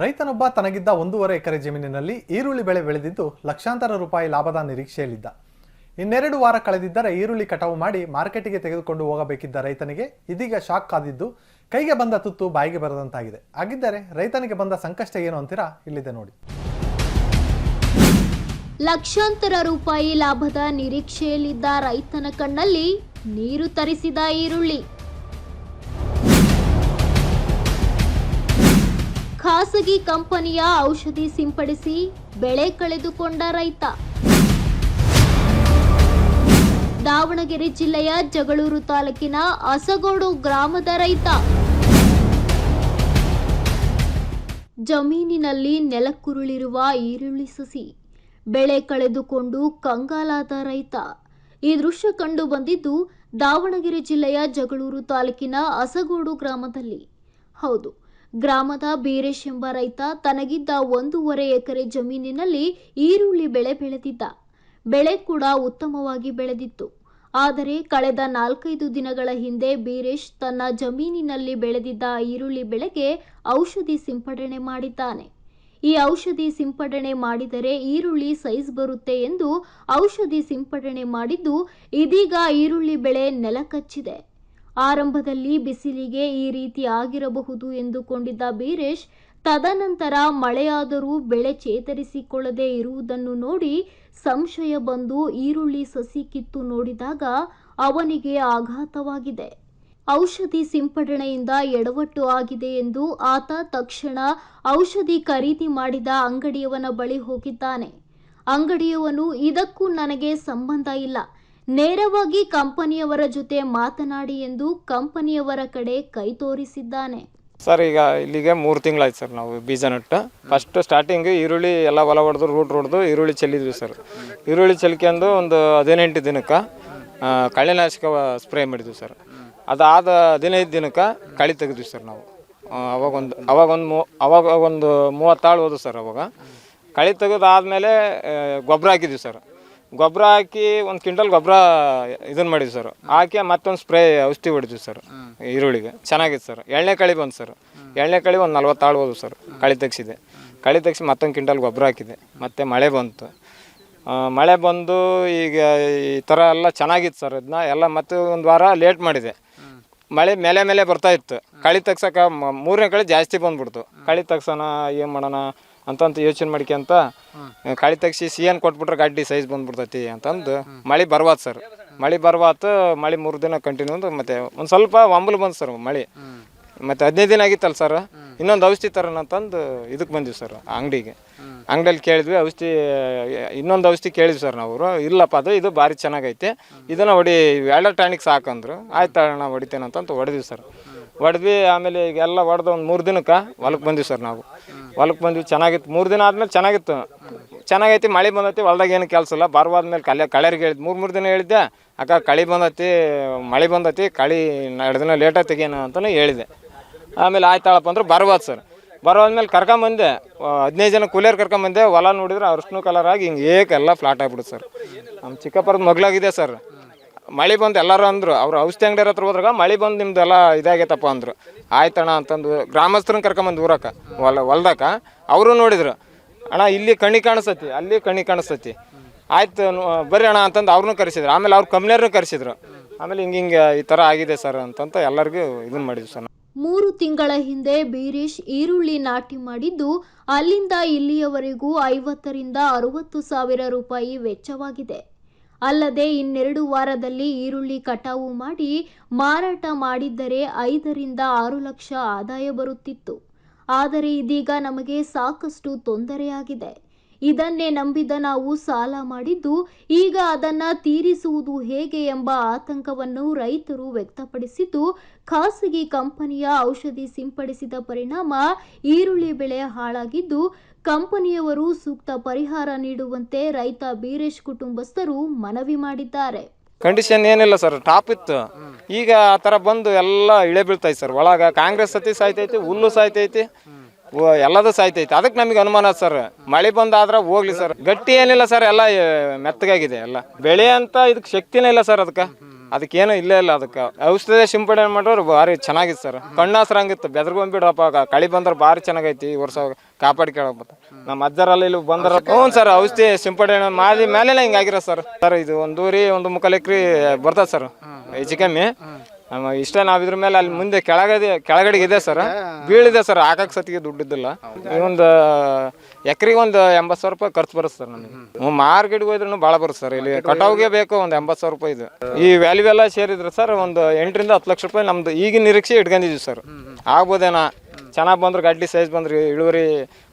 ರೈತನೊಬ್ಬ ತನಗಿದ್ದ ಒಂದೂವರೆ ಎಕರೆ ಜಮೀನಿನಲ್ಲಿ ಈರುಳ್ಳಿ ಬೆಳೆ ಬೆಳೆದಿದ್ದು ಲಕ್ಷಾಂತರ ರೂಪಾಯಿ ಲಾಭದ ನಿರೀಕ್ಷೆಯಲ್ಲಿದ್ದ. ಇನ್ನೆರಡು ವಾರ ಕಳೆದಿದ್ದರೆ ಈರುಳ್ಳಿ ಕಟಾವು ಮಾಡಿ ಮಾರ್ಕೆಟಿಗೆ ತೆಗೆದುಕೊಂಡು ಹೋಗಬೇಕಿದ್ದ ರೈತನಿಗೆ ಇದೀಗ ಶಾಕ್ ಕಾದಿದ್ದು ಕೈಗೆ ಬಂದ ತುತ್ತು ಬಾಯಿಗೆ ಬರದಂತಾಗಿದೆ. ಹಾಗಿದ್ದರೆ ರೈತನಿಗೆ ಬಂದ ಸಂಕಷ್ಟ ಏನು ಅಂತೀರಾ? ಇಲ್ಲಿದೆ ನೋಡಿ. ಲಕ್ಷಾಂತರ ರೂಪಾಯಿ ಲಾಭದ ನಿರೀಕ್ಷೆಯಲ್ಲಿದ್ದ ರೈತನ ಕಣ್ಣಲ್ಲಿ ನೀರು ತರಿಸಿದ ಈರುಳ್ಳಿ. ಖಾಸಗಿ ಕಂಪನಿಯ ಔಷಧಿ ಸಿಂಪಡಿಸಿ ಬೆಳೆ ಕಳೆದುಕೊಂಡ ರೈತ. ದಾವಣಗೆರೆ ಜಿಲ್ಲೆಯ ಜಗಳೂರು ತಾಲೂಕಿನ ಅಸಗೋಡು ಗ್ರಾಮದ ರೈತ. ಜಮೀನಿನಲ್ಲಿ ನೆಲಕ್ಕುರುಳಿರುವ ಈರುಳ್ಳಿ ಸಸಿ, ಬೆಳೆ ಕಳೆದುಕೊಂಡು ಕಂಗಾಲಾದ ರೈತ. ಈ ದೃಶ್ಯ ಕಂಡು ಬಂದಿದ್ದು ದಾವಣಗೆರೆ ಜಿಲ್ಲೆಯ ಜಗಳೂರು ತಾಲೂಕಿನ ಅಸಗೋಡು ಗ್ರಾಮದಲ್ಲಿ. ಹೌದು ಗ್ರಾಮದ ಬೀರೇಶ್ ಎಂಬ ರೈತ ತನಗಿದ್ದ ಒಂದೂವರೆ ಎಕರೆ ಜಮೀನಿನಲ್ಲಿ ಈರುಳ್ಳಿ ಬೆಳೆ ಬೆಳೆದಿದ್ದ. ಬೆಳೆ ಕೂಡ ಉತ್ತಮವಾಗಿ ಬೆಳೆದಿತ್ತು. ಆದರೆ ಕಳೆದ ನಾಲ್ಕೈದು ದಿನಗಳ ಹಿಂದೆ ಬೀರೇಶ್ ತನ್ನ ಜಮೀನಿನಲ್ಲಿ ಬೆಳೆದಿದ್ದ ಈರುಳ್ಳಿ ಬೆಳೆಗೆ ಔಷಧಿ ಸಿಂಪಡಣೆ ಮಾಡಿದ್ದಾನೆ. ಈ ಔಷಧಿ ಸಿಂಪಡಣೆ ಮಾಡಿದರೆ ಈರುಳ್ಳಿ ಸೈಜ್ ಬರುತ್ತೆ ಎಂದು ಔಷಧಿ ಸಿಂಪಡಣೆ ಮಾಡಿದ್ದು ಇದೀಗ ಈರುಳ್ಳಿ ಬೆಳೆ ನೆಲಕಚ್ಚಿದೆ. ಆರಂಭದಲ್ಲಿ ಬಿಸಿಲಿಗೆ ಈ ರೀತಿ ಆಗಿರಬಹುದು ಎಂದುಕೊಂಡಿದ್ದ ಬೀರೇಶ್, ತದನಂತರ ಮಳೆಯಾದರೂ ಬೆಳೆ ಚೇತರಿಸಿಕೊಳ್ಳದೆ ಇರುವುದನ್ನು ನೋಡಿ ಸಂಶಯ ಬಂದು ಈರುಳ್ಳಿ ಸಸಿ ಕಿತ್ತು ನೋಡಿದಾಗ ಅವನಿಗೆ ಆಘಾತವಾಗಿದೆ. ಔಷಧಿ ಸಿಂಪಡಣೆಯಿಂದ ಎಡವಟ್ಟು ಆಗಿದೆ ಎಂದು ಆತ ತಕ್ಷಣ ಔಷಧಿ ಖರೀದಿ ಮಾಡಿದ ಅಂಗಡಿಯವನ ಬಳಿ ಹೋಗಿದ್ದಾನೆ. ಅಂಗಡಿಯವನು, ಇದಕ್ಕೂ ನನಗೆ ಸಂಬಂಧ ಇಲ್ಲ. ನೇರವಾಗಿ ಕಂಪನಿಯವರ ಜೊತೆ ಮಾತನಾಡಿ ಎಂದು ಕಂಪನಿಯವರ ಕಡೆ ಕೈ ತೋರಿಸಿದ್ದಾನೆ. ಸರ್, ಈಗ ಇಲ್ಲಿಗೆ ಮೂರು ತಿಂಗಳಾಯ್ತು ಸರ್ ನಾವು ಬೀಜ ನಟ್ಟು ಫಸ್ಟ್ ಸ್ಟಾರ್ಟಿಂಗ್ ಈರುಳ್ಳಿ ಎಲ್ಲ ಹೊಲ ಹೊಡೆದು ರೂಟ್ ಹೊಡೆದು ಈರುಳ್ಳಿ ಚೆಲ್ಲಿದ್ವಿ ಸರ್. ಈರುಳ್ಳಿ ಚೆಲ್ಕೊಂಡು ಒಂದು ಹದಿನೆಂಟು ದಿನಕ್ಕೆ ಕಳೆನಾಶಕ ಸ್ಪ್ರೇ ಮಾಡಿದ್ವಿ ಸರ್. ಅದಾದ ಹದಿನೈದು ದಿನಕ್ಕೆ ಕಳೆ ತೆಗೆದ್ವಿ ಸರ್ ನಾವು. ಅವಾಗೊಂದು ಅವಾಗೊಂದು ಮೂ, ಅವಾಗ ಒಂದು ಮೂವತ್ತಾಳು ಹೋದ್ವು ಸರ್ ಅವಾಗ. ಕಳೆ ತೆಗೆದಾದ್ಮೇಲೆ ಗೊಬ್ಬರ ಹಾಕಿದ್ವಿ ಸರ್. ಗೊಬ್ಬರ ಹಾಕಿ ಒಂದು ಕ್ವಿಂಟಲ್ ಗೊಬ್ಬರ ಇದನ್ನ ಮಾಡಿದ್ವಿ ಸರ್ ಹಾಕಿ ಮತ್ತೊಂದು ಸ್ಪ್ರೇ ಔಷಧಿ ಹೊಡಿದ್ವಿ ಸರ್ ಈರುಳ್ಳಿಗೆ. ಚೆನ್ನಾಗಿತ್ತು ಸರ್ ಎಳ್ಳೆ ಕಳಿ ಬಂತು ಸರ್ ಎಳ್ಳೆ ಕಳಿ ಒಂದು ನಲ್ವತ್ತಾಳು ಹೋದ್ವು ಸರ್ ಕಳಿ ತೆಗ್ಸಿದೆ ಕಳಿ ತೆಗ್ಸಿ ಮತ್ತೊಂದು ಕ್ವಿಂಟಲ್ ಗೊಬ್ಬರ ಹಾಕಿದೆ ಮತ್ತೆ ಮಳೆ ಬಂತು. ಮಳೆ ಬಂದು ಈಗ ಈ ಥರ ಎಲ್ಲ ಚೆನ್ನಾಗಿತ್ತು ಸರ್ ಇದನ್ನ ಎಲ್ಲ ಮತ್ತೆ ಒಂದು ವಾರ ಲೇಟ್ ಮಾಡಿದೆ. ಮಳೆ ಮೇಲೆ ಮೇಲೆ ಬರ್ತಾ ಇತ್ತು. ಕಳಿ ತೆಗ್ಸಕ್ಕೆ ಮೂರನೇ ಕಳಿ ಜಾಸ್ತಿ ಬಂದ್ಬಿಡ್ತು. ಕಳಿ ತೆಗ್ಸೋಣ ಏನು ಮಾಡೋಣ? ಅಂತಂತ ಯೋಚನೆ ಮಾಡ್ಕೊಂತ ಕಳಿ ತೆಗ್ಸಿ ಸಿ ಎನ್ ಕೊಟ್ಬಿಟ್ರೆ ಗಾಡಿ ಸೈಜ್ ಬಂದ್ಬಿಡ್ತೈತಿ ಅಂತಂದು ಮಳೆ ಬರ್ವಾತ್ ಸರ್. ಮಳೆ ಬರ್ವಾತ್ ಮಳೆ ಮೂರು ದಿನ ಕಂಟಿನ್ಯೂ ಅಂದ್ರೆ ಮತ್ತೆ ಒಂದು ಸ್ವಲ್ಪ ಒಂಬಲು ಬಂತು ಸರ್ ಮಳೆ. ಮತ್ತೆ ಹದಿನೈದು ದಿನ ಆಗಿತ್ತಲ್ಲ ಸರ್ ಇನ್ನೊಂದು ಔಷಧಿ ತರೋಣ ಅಂತಂದು ಇದಕ್ಕೆ ಬಂದಿವಿ ಸರ್ ಅಂಗಡಿಗೆ. ಅಂಗಡಿಯಲ್ಲಿ ಕೇಳಿದ್ವಿ ಔಷಧಿ ಇನ್ನೊಂದು ಔಷಧಿ ಕೇಳಿದ್ವಿ ಸರ್ ನಾವು. ಇಲ್ಲಪ್ಪ ಅದು ಇದು ಭಾರಿ ಚೆನ್ನಾಗೈತೆ. ಇದನ್ನ ಹೊಡಿ ಎಲ್ಲ ಟಾನಿಕ್ ಸಾಕಂದ್ರು ಆಯ್ತು ಅಣ್ಣ ಹೊಡಿತೇನೆ ಅಂತಂತ ಹೊಡೆದ್ವಿ ಸರ್. ಹೊಡೆದ್ವಿ ಆಮೇಲೆ ಈಗ ಎಲ್ಲ ಹೊಡೆದು ಒಂದು ಮೂರು ದಿನಕ್ಕೆ ಹೊಲಕ್ಕೆ ಬಂದ್ವಿ ಸರ್ ನಾವು. ಹೊಲಕ್ಕೆ ಬಂದ್ವಿ, ಚೆನ್ನಾಗಿತ್ತು. ಮೂರು ದಿನ ಆದ್ಮೇಲೆ ಚೆನ್ನಾಗಿತ್ತು. ಚೆನ್ನಾಗೈತಿ, ಮಳೆ ಬಂದೈತಿ, ಹೊಲ್ದಾಗ ಏನು ಕೆಲಸ ಇಲ್ಲ. ಬರುವಾದ್ಮೇಲೆ ಕಲೆ ಕಳೆರಿಗೆ ಹೇಳಿದ್ ಮೂರು ಮೂರು ದಿನ ಹೇಳಿದ್ದೆ, ಅಕ್ಕ, ಕಳಿ ಬಂದೈತಿ, ಮಳೆ ಬಂದೈತಿ, ಕಳಿ ಎರಡು ದಿನ ಲೇಟಾಗಿ ತೆಗೀನ ಅಂತಲೂ ಹೇಳಿದೆ. ಆಮೇಲೆ ಆಯ್ತಾಳಪ್ಪ ಅಂದ್ರೆ ಬರ್ಬೋದು ಸರ್. ಬರೋದ್ಮೇಲೆ ಕರ್ಕೊಂಬಂದೆ ಹದಿನೈದು ಜನ ಕೂಲಿಯರ್ ಕರ್ಕೊಂಬಂದೆ ಹೊಲ ನೋಡಿದ್ರೆ ಅರ್ಶಿನ ಕಲರ್ ಆಗಿ ಹಿಂಗೆ ಏಕೆಲ್ಲ ಫ್ಲಾಟ್ ಆಗ್ಬಿಡುತ್ತೆ ಸರ್. ನಮ್ಮ ಚಿಕ್ಕಪ್ಪರದ ಮಗ್ಳಾಗಿದೆ ಸರ್. ಮಳೆ ಬಂದು ಎಲ್ಲರೂ ಅಂದರು. ಅವ್ರು ಔಷಧಿ ಅಂಗಡಿ ಹತ್ರ ಹೋದ್ರಾಗ ಮಳೆ ಬಂದು ನಿಮ್ದೆಲ್ಲ ಇದಾಗೈತಪ್ಪ ಅಂದರು. ಆಯ್ತಣ್ಣ ಅಂತಂದು ಗ್ರಾಮಸ್ಥರನ್ನ ಕರ್ಕೊಂಬಂದು ಊರಕ್ಕೆ ಹೊಲ, ಹೊಲ್ದಾಕ ಅವರು ನೋಡಿದ್ರು. ಅಣ್ಣ, ಇಲ್ಲಿ ಕಣ್ಣಿ ಕಾಣಿಸ್ತತಿ, ಅಲ್ಲಿ ಕಣ್ಣಿ ಕಾಣಿಸ್ತತಿ. ಆಯ್ತು ಬರ್ರಿ ಅಣ್ಣ ಅಂತಂದು ಅವ್ರನ್ನೂ ಕರೆಸಿದ್ರು. ಆಮೇಲೆ ಅವ್ರ ಕಂಪ್ನಿಯವ್ರನ್ನೂ ಕರೆಸಿದ್ರು. ಆಮೇಲೆ ಹಿಂಗೆ ಹಿಂಗೆ ಈ ಥರ ಆಗಿದೆ ಸರ್ ಅಂತಂತ ಎಲ್ಲರಿಗೂ ಇದನ್ನ ಮಾಡಿದ್ವಿ ಸರ್ ಮೂರು ತಿಂಗಳ ಹಿಂದೆ ಬೀರೇಶ್ ಈರುಳ್ಳಿ ನಾಟಿ ಮಾಡಿದ್ದು ಅಲ್ಲಿಂದ ಇಲ್ಲಿಯವರೆಗೂ ಐವತ್ತರಿಂದ ಅರವತ್ತು ಸಾವಿರ ರೂಪಾಯಿ ವೆಚ್ಚವಾಗಿದೆ. ಅಲ್ಲದೆ ಇನ್ನೆರಡು ವಾರದಲ್ಲಿ ಈರುಳ್ಳಿ ಕಟಾವು ಮಾಡಿ ಮಾರಾಟ ಮಾಡಿದ್ದರೆ ಐದರಿಂದ ಆರು ಲಕ್ಷ ಆದಾಯ ಬರುತ್ತಿತ್ತು. ಆದರೆ ಇದೀಗ ನಮಗೆ ಸಾಕಷ್ಟು ತೊಂದರೆಯಾಗಿದೆ. ಇದನ್ನೇ ನಂಬಿದ ನಾವು ಸಾಲ ಮಾಡಿದ್ದು, ಈಗ ಅದನ್ನ ತೀರಿಸುವುದು ಹೇಗೆ ಎಂಬ ಆತಂಕವನ್ನು ರೈತರು ವ್ಯಕ್ತಪಡಿಸಿದ್ದು, ಖಾಸಗಿ ಕಂಪನಿಯ ಔಷಧಿ ಸಿಂಪಡಿಸಿದ ಪರಿಣಾಮ ಈರುಳ್ಳಿ ಬೆಳೆ ಹಾಳಾಗಿದ್ದು ಕಂಪನಿಯವರು ಸೂಕ್ತ ಪರಿಹಾರ ನೀಡುವಂತೆ ರೈತ ಬೀರೇಶ್ ಕುಟುಂಬಸ್ಥರು ಮನವಿ ಮಾಡಿದ್ದಾರೆ. ಕಂಡೀಷನ್ ಏನಿಲ್ಲ ಸರ್ ಟಾಪ್ ಇತ್ತು. ಈಗ ಆ ಥರ ಬಂದು ಎಲ್ಲ ಇಳೆ ಬೀಳ್ತೈತೆ ಸರ್ ಒಳಗೆ ಕಾಂಗ್ರೆಸ್ ಸತಿ ಸಾಯ್ತೈತಿ, ಹುಲ್ಲು ಸಾಯ್ತೈತಿ ಓ- ಎಲ್ಲದೂ ಸಾಯ್ತೈತಿ. ಅದಕ್ಕೆ ನಮಗೆ ಅನುಮಾನ ಸರ್ ಮಳೆ ಬಂದಾದ್ರೆ ಹೋಗ್ಲಿ ಸರ್ ಗಟ್ಟಿ ಏನಿಲ್ಲ ಸರ್ ಎಲ್ಲ ಮೆತ್ತಗಾಗಿದೆ ಎಲ್ಲ. ಬೆಳೆ ಅಂತ ಇದಕ್ಕೆ ಶಕ್ತಿನೇ ಇಲ್ಲ ಸರ್ ಅದಕ್ಕೆ. ಅದಕ್ಕೇನು ಇಲ್ಲೇ ಇಲ್ಲ ಅದಕ್ಕೆ. ಔಷಧಿ ಸಿಂಪಡಣೆ ಮಾಡೋರು ಭಾರಿ ಚೆನ್ನಾಗಿತ್ತು ಸರ್. ಕಣ್ಣಾಸ್ರಂಗಿತ್ತು ಬೆದರ್ಕೊಂಡ್ಬಿಡ್ರಪ್ಪ ಕಳಿ ಬಂದ್ರೆ ಭಾರಿ ಚೆನ್ನಾಗೈತಿ ಈ ವರ್ಷ ಕಾಪಾಡ್ಕೊಳಪ್ಪ ನಮ್ಮ ಅಜ್ಜರಲ್ಲಿ ಇಲ್ಲಿ ಬಂದ್ರ ಹ್ಞೂ ಸರ್ ಔಷಧಿ ಸಿಂಪಡಣೆ ಮಾಡಿ ಮೇಲೆ ಹಿಂಗಾಗಿರೋ ಸರ್. ಸರ್ ಇದು ಒಂದೂರಿ ಒಂದು ಮುಕ್ಕಾಲು ಎಕ್ರೆ ಬರ್ತದೆ ಸರ್. ಹೆಚ್ಚು ಕಮ್ಮಿ. ನಮ್ಮ ಇಷ್ಟ ನಾವು ಇದ್ರ ಮೇಲೆ ಅಲ್ಲಿ ಮುಂದೆ ಕೆಳಗಡೆ ಕೆಳಗಡೆಗೆ ಇದೆ ಸರ್. ಬೀಳಿದೆ ಸರ್, ಹಾಕಕ್ಕೆ ಸತಿಗೆ ದುಡ್ಡಿದ್ದಿಲ್ಲ. ಒಂದು ಎಕರೆಗೆ ಒಂದು ಎಂಬತ್ತು ಸಾವಿರ ರೂಪಾಯಿ ಖರ್ಚು ಬರುತ್ತೆ ಸರ್ ನಮಗೆ. ಮಾರ್ಕೆಟ್ಗೆ ಹೋದ್ರೂ ಭಾಳ ಬರುತ್ತೆ ಸರ್ ಇಲ್ಲಿ. ಕಟಾವ್ಗೆ ಬೇಕು, ಒಂದು ಎಂಬತ್ತು ಸಾವಿರ ರೂಪಾಯಿ ಇದು. ಈ ವ್ಯಾಲ್ಯೂ ಎಲ್ಲ ಸೇರಿದ್ರೆ ಸರ್, ಒಂದು ಎಂಟರಿಂದ ಹತ್ತು ಲಕ್ಷ ರೂಪಾಯಿ ನಮ್ದು ಈಗಿನ ನಿರೀಕ್ಷೆ ಇಟ್ಕೊಂಡಿದ್ವಿ ಸರ್. ಆಗ್ಬೋದೇನಾ? ಚೆನ್ನಾಗಿ ಬಂದ್ರೆ ಗಡ್ಡಿ ಸೈಜ್ ಬಂದ್ರೆ ಇಳುವರಿ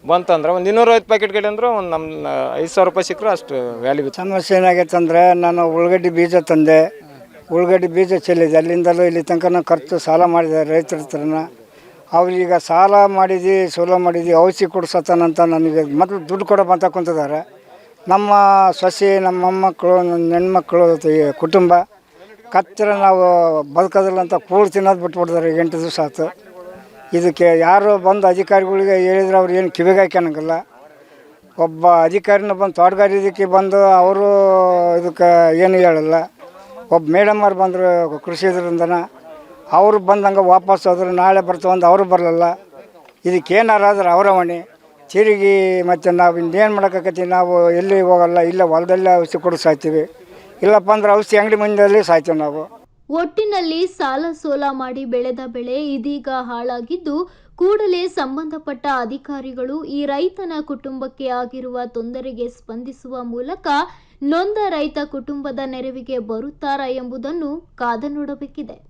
ಬಂತಂದ್ರೆ ಒಂದು ಇನ್ನೂರೈವತ್ತು ಪ್ಯಾಕೆಟ್ ಗಡಿ ಅಂದ್ರೆ ಒಂದು ನಮ್ಮ ಐದು ಸಾವಿರ ರೂಪಾಯಿ ಸಿಕ್ಕರು ಅಷ್ಟು ವ್ಯಾಲ್ಯೂ ಸಮಸ್ಯೆ ಏನಾಗೈತೆ ಅಂದರೆ ನಾನು ಉಳ್ಳಾಗಡ್ಡಿ ಬೀಜ ತಂದೆ. ಉಳ್ಳಾಗಡ್ಡಿ ಬೀಜ ಚೆಲ್ಲಿದೆ. ಅಲ್ಲಿಂದಲೂ ಇಲ್ಲಿ ತನಕ ಖರ್ಚು ಸಾಲ ಮಾಡಿದೆ ರೈತರ ಹತ್ರನ. ಅವ್ರೀಗ ಸಾಲ ಮಾಡಿದಿ, ಸೋಲ ಮಾಡಿದ್ದು ಔಷಧಿ ಕೊಡ್ಸತ್ತಾನಂತ ನನಗೆ ಮೊದಲು ದುಡ್ಡು ಕೊಡಪ್ಪ ಅಂತ ಕುಂತಿದ್ದಾರೆ. ನಮ್ಮ ಸೊಸೆ, ನಮ್ಮ ಮೊಮ್ಮಕ್ಕಳು, ನನ್ನ ಹೆಣ್ಮಕ್ಳು ಕುಟುಂಬ ಕತ್ತಿರ ನಾವು ಬದುಕೋದಿಲ್ಲ ಅಂತ ಕೂಳು ತಿನ್ನೋದು ಬಿಟ್ಬಿಡ್ತಾರೆ ಎಂಟು ದಿವಸ ಆಯ್ತು ಇದಕ್ಕೆ ಯಾರು ಬಂದು ಅಧಿಕಾರಿಗಳಿಗೆ ಹೇಳಿದ್ರೆ ಅವ್ರು ಏನು ಕಿವಿಗೆ ಒಬ್ಬ ಅಧಿಕಾರಿನ ಬಂದು ತೋಟಗಾರಿಕೆ ಬಂದು ಅವರು ಇದಕ್ಕೆ ಏನು ಹೇಳಲ್ಲ. ಒಬ್ಬ ಮೇಡಮ್ ಅವ್ರು ಬಂದರು ಕೃಷಿ ಇದರಿಂದನ. ಅವರು ಬಂದಂಗೆ ವಾಪಸ್ ಹೋದ್ರು, ನಾಳೆ ಬರ್ತಾವಂದು ಅವರು ಬರಲಿಲ್ಲ. ಇದಕ್ಕೆ ಏನಾರಾದ್ರೆ ಅವರ ಹೊಣೆ. ತಿರುಗಿ ಮತ್ತು ನಾವು ಇನ್ನೇನು ಮಾಡೋಕ್ಕಾಗತ್ತಿ ನಾವು ಎಲ್ಲಿ ಹೋಗಲ್ಲ, ಇಲ್ಲ ಹೊಲದಲ್ಲೇ ಔಷಧಿ ಕೊಡು ಸಾಯ್ತೀವಿ. ಇಲ್ಲಪ್ಪ ಅಂದ್ರೆ ಔಷಧಿ ಅಂಗಡಿ ಮುಂದೆಲ್ಲಿ ಸಾಯ್ತೀವಿ ನಾವು. ಒಟ್ಟಿನಲ್ಲಿ ಸಾಲ ಸೋಲ ಮಾಡಿ ಬೆಳೆದ ಬೆಳೆ ಇದೀಗ ಹಾಳಾಗಿದ್ದು, ಕೂಡಲೇ ಸಂಬಂಧಪಟ್ಟ ಅಧಿಕಾರಿಗಳು ಈ ರೈತನ ಕುಟುಂಬಕ್ಕೆ ಆಗಿರುವ ತೊಂದರೆಗೆ ಸ್ಪಂದಿಸುವ ಮೂಲಕ ನೊಂದ ರೈತ ಕುಟುಂಬದ ನೆರವಿಗೆ ಬರುತ್ತಾರಾ ಎಂಬುದನ್ನು ಕಾದು ನೋಡಬೇಕಿದೆ.